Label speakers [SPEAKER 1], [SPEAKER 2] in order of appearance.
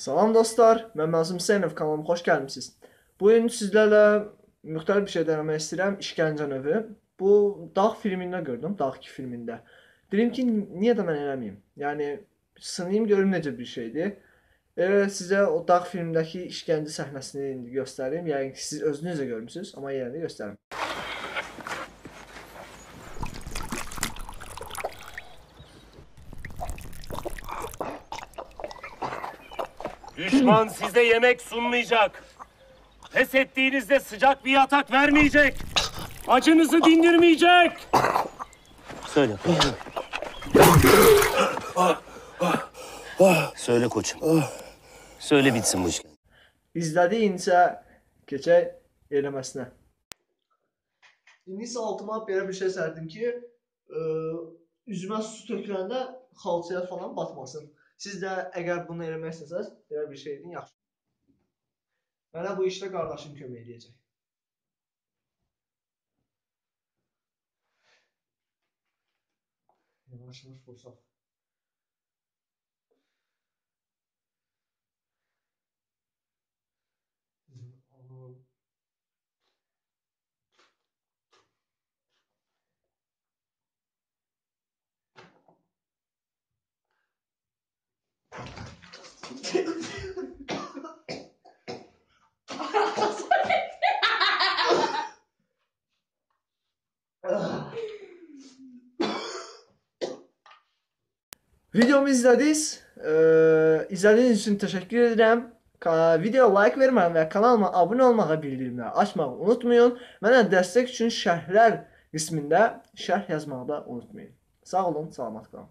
[SPEAKER 1] Salam dostlar, mən Məzum Hüseynov kanalıma xoş gəlmisiniz. Bu gün sizlərlə müxtəlif bir şey denemək istəyirəm, işgəncə növü. Bu Dağ filmində gördüm, Dağ 2 filmində. Dedim ki, niyə də mən eləməyim? Yəni sınayım görüm necə bir şeydir. Elə sizə o Dağ filmindəki işgəncə səhnəsini indi göstərim. Yəni ki, siz özünüz də görmüsüz, amma yenə də göstərim.
[SPEAKER 2] Düşman size yemek sunmayacak. Pes ettiğinizde sıcak bir yatak vermeyecek. Acınızı dindirmeyecek. Söyle. Söyle koçum. Söyle bitsin bu iş.
[SPEAKER 1] İzlədiyincə keçək eləməsinə. İndi isə altıma belə bir şey sərdim ki, ə, üzümə su töküləndə xalçaya falan batmasın. Siz də əgər bunu eləmək istəsəz, belə bir şey edin, yaxşı. Mənə bu işdə qardaşım kömək edəcək. Yavaş-yavaş vursaq. Videomu izlədiniz. Ee, izlədiyiniz üçün təşəkkür edirəm. Video like verməyi və kanalıma abunə olmağı, bildirimləri açmağı unutmayın. Mənə dəstək üçün şərhlər qismində şərh yazmağı da unutmayın. Sağ olun, salamat qalın.